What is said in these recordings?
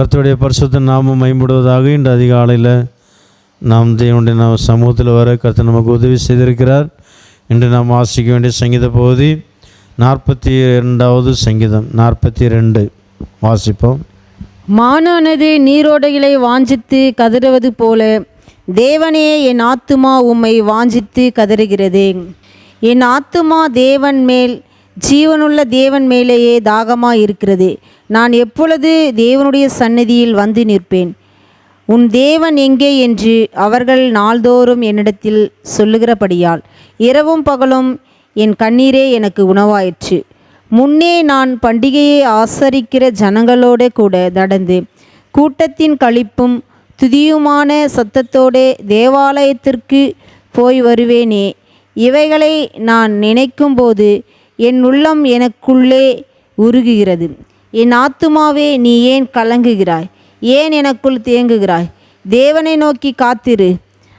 கர்த்தருடைய பரிசுத்த நாமம் மேம்படுவதாக இன்று அதிகாலையில் நாம் தேவனுடைய நாம் சமூகத்தில் வர கர்த்தர் நமக்கு உதவி செய்திருக்கிறார். இன்று நாம் வாசிக்க வேண்டிய சங்கீத பகுதி நாற்பத்தி ரெண்டாவது சங்கீதம். நாற்பத்தி ரெண்டு வாசிப்போம். மானானது நீரோடைகளை வாஞ்சித்து கதறுவது போல தேவனே என் ஆத்துமா உம்மை வாஞ்சித்து கதறுகிறது. என் ஆத்துமா தேவன் மேல் ஜீவனுள்ள தேவன் மேலேயே தாகமாக இருக்கிறது நான் எப்பொழுது தேவனுடைய சந்நிதியில் வந்து நிற்பேன்? உன் தேவன் எங்கே என்று அவர்கள் நாள்தோறும் என்னிடத்தில் சொல்லுகிறபடியால் இரவும் பகலும் என் கண்ணீரே எனக்கு உணவாயிற்று. முன்னே நான் பண்டிகையை ஆசரிக்கிற ஜனங்களோட கூட நடந்து கூட்டத்தின் கழிப்பும் துதியுமான சத்தத்தோடே தேவாலயத்திற்கு போய் வருவேனே. இவைகளை நான் நினைக்கும்போது என் உள்ளம் எனக்குள்ளே உருகுகிறது. என் ஆத்துமாவே நீ ஏன் கலங்குகிறாய்? ஏன் எனக்குள் தேங்குகிறாய்? தேவனை நோக்கி காத்திரு.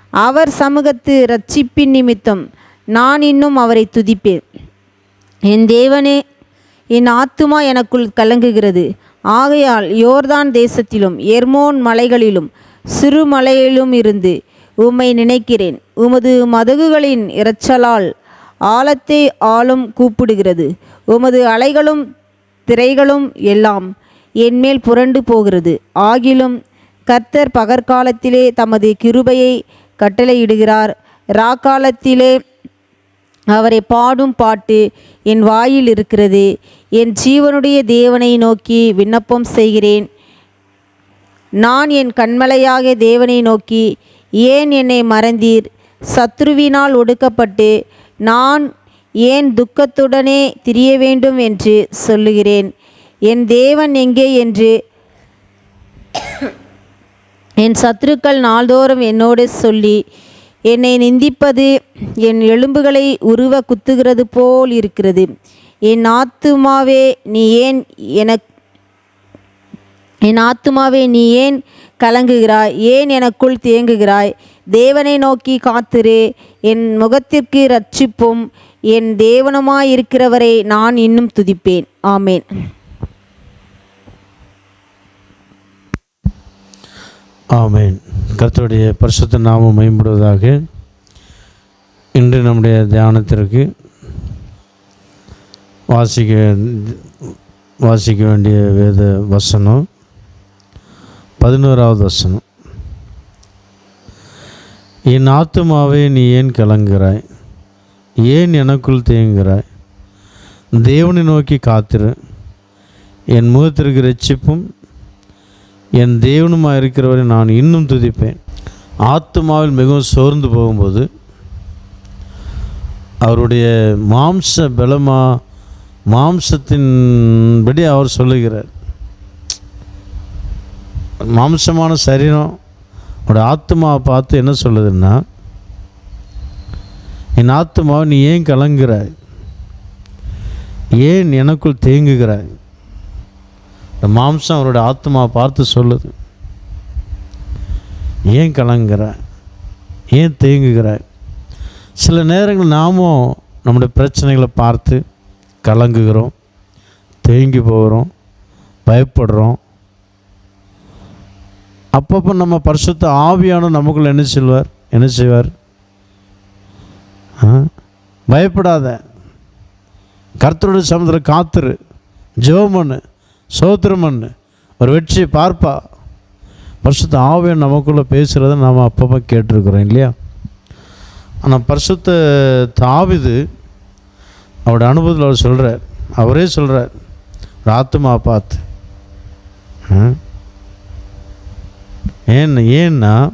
அவர் சமூகத்து ரட்சிப்பின் நிமித்தம் நான் இன்னும் அவரை துதிப்பேன். என் தேவனே என் ஆத்துமா எனக்குள் கலங்குகிறது. ஆகையால் யோர்தான் தேசத்திலும் எர்மோன் மலைகளிலும் சிறு மலையிலும் இருந்து உம்மை நினைக்கிறேன். உமது மதகுகளின் இரைச்சலால் ஆழத்தை ஆளும் கூப்பிடுகிறது. உமது அலைகளும் திரைகளும் எல்லாம் என்மேல் புரண்டு போகிறது. ஆகிலும் கர்த்தர் பகற்காலத்திலே தமது கிருபையை கட்டளையிடுகிறார். ராக்காலத்திலே அவரை பாடும் பாட்டு என் வாயில் இருக்கிறது. என் ஜீவனுடைய தேவனை நோக்கி விண்ணப்பம் செய்கிறேன். நான் என் கண்மலையாக தேவனை நோக்கி ஏன் என்னை மறந்தீர்? சத்ருவினால் ஒடுக்கப்பட்டு நான் ஏன் துக்கத்துடனே திரிய வேண்டும் என்று சொல்லுகிறேன். என் தேவன் எங்கே என்று? என் சத்துருக்கள் நாள்தோறும் என்னோடு சொல்லி என்னை நிந்திப்பது என் எலும்புகளை உருவ குத்துகிறது போல் இருக்கிறது. என் ஆத்துமாவே நீ ஏன் எனக் என் ஆத்துமாவே நீ ஏன் கலங்குகிறாய்? ஏன் எனக்குள் தேங்குகிறாய்? தேவனை நோக்கி காத்திரு என் முகத்திற்கு ரட்சிப்பும் என் தேவனுமாயிருக்கிறவரை நான் இன்னும் துதிப்பேன். ஆமேன். ஆமேன். கர்த்தருடைய பரிசுத்த நாமம் மேம்படுவதாக இன்று நம்முடைய தியானத்திற்கு வாசிக்க வாசிக்க வேண்டிய வேத வசனம் பதினோராவது வசனம். என் ஆத்துமாவை நீ ஏன் கலங்குகிறாய்? ஏன் எனக்குள் தேங்குகிறாய்? தேவனை நோக்கி காத்திரு. என் முகத்திற்கு ரட்சிப்பும் என் தேவனுமாக இருக்கிறவரை நான் இன்னும் துதிப்பேன். ஆத்மாவில் மிகவும் சோர்ந்து போகும்போது அவருடைய மாம்ச பலமா மாம்சத்தின்படி அவர் சொல்லுகிறார். மாம்சமான சரீரம் அவருடைய ஆத்மாவை பார்த்து என்ன சொல்லுதுன்னா என் ஆத்மாவை நீ ஏன் கலங்குகிறாய்? ஏன் எனக்குள் தேங்குகிறாய்? இந்த மாம்சம் அவருடைய ஆத்மாவை பார்த்து சொல்லுது. ஏன் கலங்குற ஏன் தேங்குகிறாய்? சில நேரங்கள் நாமும் நம்முடைய பிரச்சனைகளை பார்த்து கலங்குகிறோம் தேங்கி போகிறோம் பயப்படுறோம். அப்பப்போ நம்ம பரிசுத்த ஆவியான நமக்குள்ள என்ன செல்வார்? என்ன செய்வார்? பயப்படாத. கர்த்தருடைய சமுதிரம் காத்துரு. ஜெபம் பண்ணு. ஒரு வெற்றியை பார்ப்பா. பரிசுத்த ஆவியன் நமக்குள்ளே பேசுகிறத நாம் அப்பப்போ கேட்டிருக்கிறோம் இல்லையா? ஆனால் பரிசுத்த தாவிது அவரோட அனுபவத்தில் அவர் சொல்கிறார் அவரே சொல்கிறார் ஒரு ஆத்துமா பார்த்து. ஆ? ஏன் ஏன்னா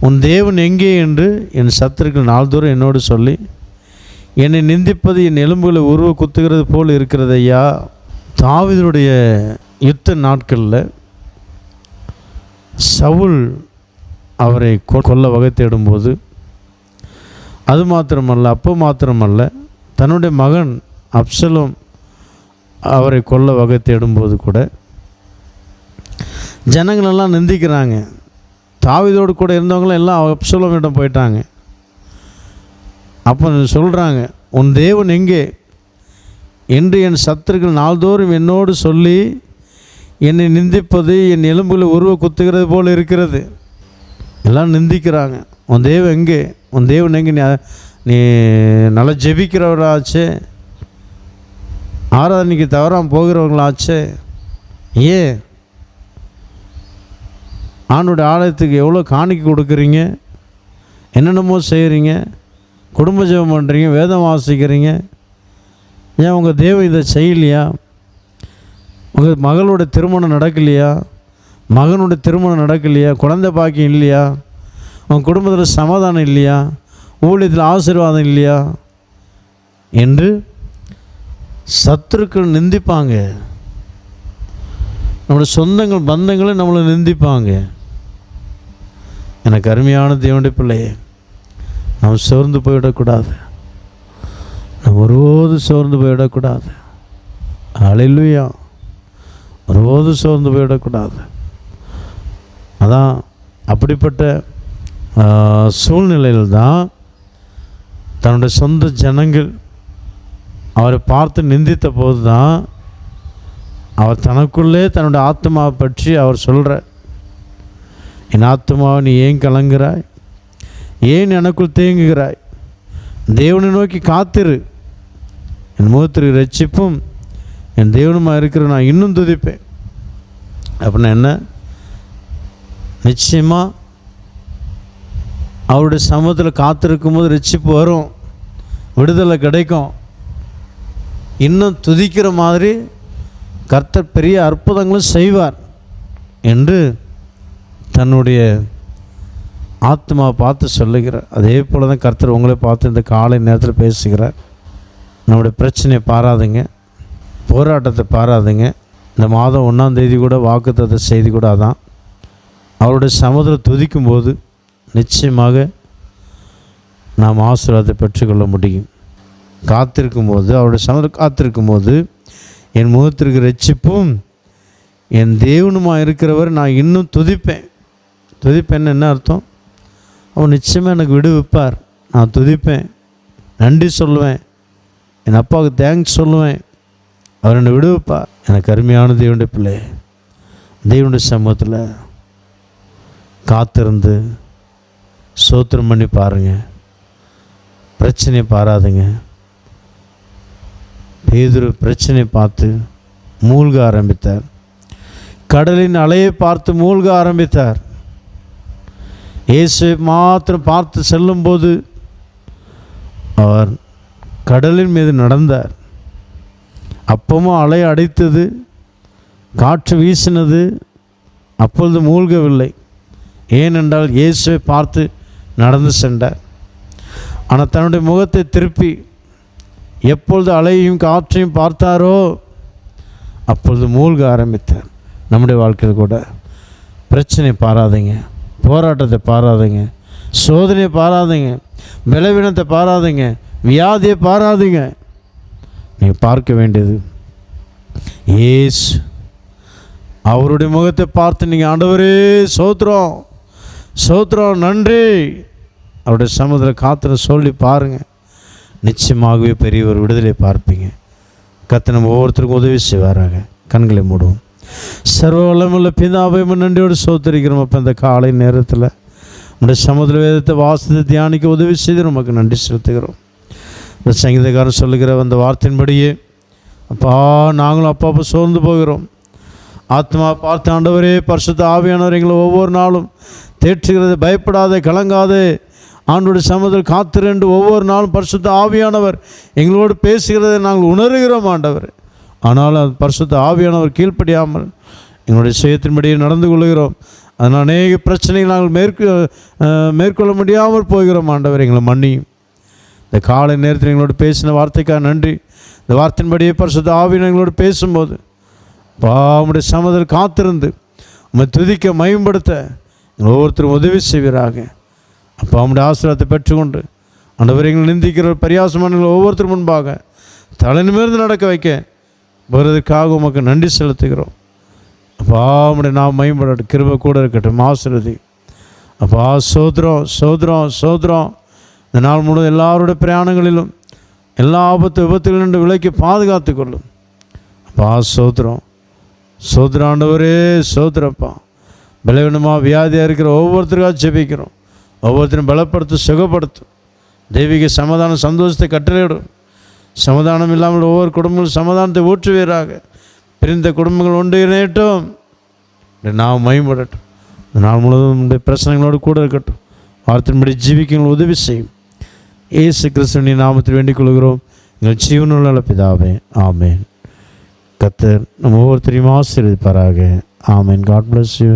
உன் தேவன் எங்கே என்று என் சத்துருக்கள் நாள்தோறும் என்னோடு சொல்லி என்னை நிந்திப்பது என் எலும்புகளை உருவ குத்துகிறது போல் இருக்கிறது ஐயா. தாவிதனுடைய யுத்த நாட்களில் சவுல் அவரை கொ- கொல்ல வகை தேடும்போது அது மாத்திரமல்ல அப்போ மாத்திரமல்ல தன்னுடைய மகன் அப்சலும் அவரை கொல்ல வகை தேடும்போது கூட ஜனங்களெல்லாம் நிந்திக்கிறாங்க. தாவிதோடு கூட இருந்தவங்களும் எல்லாம் அப்சலோமிடம் போயிட்டாங்க. அப்போ சொல்கிறாங்க உன் தேவன் எங்கே? என்று என் சத்துருக்கள் நாள்தோறும் என்னோடு சொல்லி என்னை நிந்திப்பது என் எலும்புகளை உருவ குத்துகிறது போல் இருக்கிறது. எல்லாம் நிந்திக்கிறாங்க. உன் தேவன் எங்கே? உன் தேவன் எங்கே? நீ நீ நல்லா ஜெபிக்கிறவராச்சே ஆராதனைக்கு தவறாமல் போகிறவங்களாச்சே ஏன்? ஆணுடைய ஆலயத்துக்கு எவ்வளோ காணிக்கை கொடுக்குறீங்க? என்னென்னமோ செய்கிறீங்க குடும்ப ஜெபம் பண்ணுறீங்க வேதம் வாசிக்கிறீங்க? ஏன் உங்கள் தேவன் இதை செய்யலையா? உங்கள் மகளோட திருமணம் நடக்கலையா? மகனோட திருமணம் நடக்கலையா? குழந்தை பாக்கியம் இல்லையா? உங்கள் குடும்பத்தில் சமாதானம் இல்லையா? ஊழியத்தில் ஆசீர்வாதம் இல்லையா? என்று சத்துருக்கள் நிந்திப்பாங்க. நம்மளோட சொந்தங்கள் பந்தங்களும் நம்மளை நிந்திப்பாங்க. எனக்கு அருமையான தேவனுடைய பிள்ளையே நாம் சோர்ந்து போயிடக்கூடாது நாம் ஒருபோது சோர்ந்து போயிடக்கூடாது அலையிலுயா ஒருபோது சோர்ந்து போயிடக்கூடாது அதான் அப்படிப்பட்ட சூழ்நிலையில் தான் தன்னுடைய சொந்த ஜனங்கள் அவரை பார்த்து நிந்தித்த போது தான் அவர் தனக்குள்ளே தன்னுடைய ஆத்மாவை பற்றி அவர் சொல்கிற என் ஆத்மாவை நீ ஏன் கலங்குறாய் ஏன் எனக்குள் தேங்குகிறாய்? தேவனை நோக்கி காத்திரு. என் முகத்திற்கு ரட்சிப்பும் என் தேவனுமா இருக்கிற நான் இன்னும் துதிப்பேன். அப்படின்னா என்ன? நிச்சயமாக அவருடைய சமூகத்தில் காத்திருக்கும் போது ரட்சிப்பு வரும். விடுதலை கிடைக்கும். இன்னும் துதிக்கிற மாதிரி கர்த்தர் பெரிய அற்புதங்களும் செய்வார் என்று தன்னுடைய ஆத்மாவை பார்த்து சொல்லுகிறார். அதே போல் தான் கர்த்தர் உங்களே பார்த்து இந்த காலை நேரத்தில் பேசுகிறார். நம்முடைய பிரச்சனையை பாராதுங்க. போராட்டத்தை பாராதுங்க. இந்த மாதம் ஒன்றாம் தேதி கூட வாக்குத்தத்தை செய்தி கூட அதான். அவருடைய சமுதிரம் துதிக்கும் போது நிச்சயமாக நாம் ஆசீர்வாதத்தை பெற்றுக்கொள்ள முடியும். காத்திருக்கும் போது அவருடைய சமுதிரம் காத்திருக்கும் போது என் முகத்திற்கு ரட்சிப்பும் என் தேவனுமா இருக்கிறவர் நான் இன்னும் துதிப்பேன். துதிப்பேன்னு என்ன அர்த்தம்? அவன் நிச்சயமாக எனக்கு விடுவிப்பார். நான் துதிப்பேன். நன்றி சொல்லுவேன். என் அப்பாவுக்கு தேங்க்ஸ் சொல்லுவேன். அவர் என்னை விடுவிப்பார். எனக்கு அருமையான தேவனுடைய பிள்ளை. தேவனுடைய சமூகத்தில் காத்திருந்து சோத்திரம் பண்ணி பாருங்கள் பிரச்சனையை பாராதுங்க. பேதுரு பிரச்சனை பார்த்து மூழ்க ஆரம்பித்தார். கடலின் அலையை பார்த்து மூழ்க ஆரம்பித்தார். இயேசுவை மாத்திரம் பார்த்து செல்லும்போது அவர் கடலின் மீது நடந்தார். அப்பமும் அலை அடைத்தது காற்று வீசினது அப்பொழுது மூழ்கவில்லை. ஏனென்றால் இயேசுவை பார்த்து நடந்து சென்றார். ஆனால் தன்னுடைய முகத்தை திருப்பி எப்பொழுது அலையையும் காற்றையும் பார்த்தாரோ அப்பொழுது மூழ்க ஆரம்பித்தார். நம்முடைய வாழ்க்கையில் கூட பிரச்சனை பாராதீங்க. போராட்டத்தை பாராதுங்க. சோதனையை பாராதுங்க. பலவீனத்தை பாராதுங்க. வியாதியை பாராதுங்க. நீங்கள் பார்க்க வேண்டியது. ஏஸ் அவருடைய முகத்தை பார்த்து நீங்கள் ஆண்டவரே சோத்திரம் சோத்திரம் நன்றி. அவருடைய சமுதிர காத்திர சொல்லி பாருங்கள் நிச்சயமாகவே பெரிய ஒரு விடுதலை பார்ப்பீங்க. கத்தை நம்ம ஒவ்வொருத்தருக்கும் உதவி செய்வாராங்க கண்களை மூடுவோம். சர்வ வளமுள்ள பிதாவை நன்றியோடு சோத்தரிக்கிறோம் அப்போ இந்த காலை நேரத்தில். நம்முடைய சமுதிர வேதத்தை வாசித்து தியானிக்க உதவி செய்து நமக்கு நன்றி செலுத்துகிறோம். இந்த சங்கீதக்காரன் சொல்லுகிற அந்த வார்த்தையின்படியே அப்பா நாங்களும் அப்பா அப்போ சோர்ந்து போகிறோம். ஆத்மா பார்த்த ஆண்டவரே பரிசுத்த ஆவியானவர் எங்களை ஒவ்வொரு நாளும் தேற்றுகிறது. பயப்படாதே கலங்காதே. ஆண்டோட சமதில் காத்திரண்டு ஒவ்வொரு நாளும் பரிசுத்த ஆவியானவர் எங்களோடு பேசுகிறதை நாங்கள் உணர்கிறோம் ஆண்டவர். ஆனால் அது பரிசுத்த ஆவியானவர் கீழ்ப்படியாமல் எங்களுடைய செய்யத்தின்படியே நடந்து கொள்கிறோம். அதனால் அநேக பிரச்சனைகள் நாங்கள் மேற்கொ மேற்கொள்ள முடியாமல் போகிறோம். ஆண்டவர் எங்களை மன்னியும். இந்த காலை நேரத்தில் எங்களோடு பேசின வார்த்தைக்காக நன்றி. இந்த வார்த்தையின்படியே பரிசுத்த ஆவியானவர் எங்களோடு பேசும்போது பாவமுடைய சமதல் காத்திருந்து உம்மை துதிக்க மயம்படுத்த எங்கள் ஒவ்வொருத்தரும் உதவி செய்வீராக. அப்போ அவனுடைய ஆசீர்வாதத்தை பெற்றுக்கொண்டு ஆண்டவர் எங்களை நிந்திக்கிற பரியாசமான ஒவ்வொருத்தர் முன்பாக தலை நிமிர்ந்து நடக்க வைக்க வருவதற்காக உமக்கு நன்றி செலுத்துகிறோம். அப்பா உடைய நாம் மயம்பட கிருப கூட இருக்கட்டும். ஆசிரதி அப்பா சோதரம் சோதரம் சோதரம். இந்த நாள் முழுவதும் எல்லாருடைய பிரயாணங்களிலும் எல்லா ஆபத்து விபத்துகளிலிருந்து விலைக்கு பாதுகாத்து கொள்ளும். அப்பா சோதரம். சோதராண்டவரே சோதரப்பா. பலவீனமாக வியாதியாக இருக்கிற ஒவ்வொருத்தருக்காக ஜெபிக்கிறோம். ஒவ்வொருத்தரும் பலப்படுத்தும் சுகப்படுத்தும். தெய்வீக சமாதான சந்தோஷத்தை கட்டளையிடும். சமாதானம் இல்லாமல் ஒவ்வொரு குடும்பங்களும் சமாதானத்தை ஊற்றுவீராக. பிரிந்த குடும்பங்கள் ஒன்று இணையட்டும். நாம் மயம்படட்டும் இந்த நாள் முழுவதும் இந்த பிரச்சனைகளோடு கூட இருக்கட்டும். வார்த்தையின்படி ஜீவிக்கங்கள் உதவி செய்யும். ஏசு கிறிஸ்துவின் நாமத்தில் வேண்டிக் கொள்கிறோம். எங்கள் ஜீவனுள்ள பிதாவே ஆமேன். கத்தர் நம்ம ஒவ்வொருத்தரையும் ஆசீர்வதிப்பாராக. ஆமேன். God bless you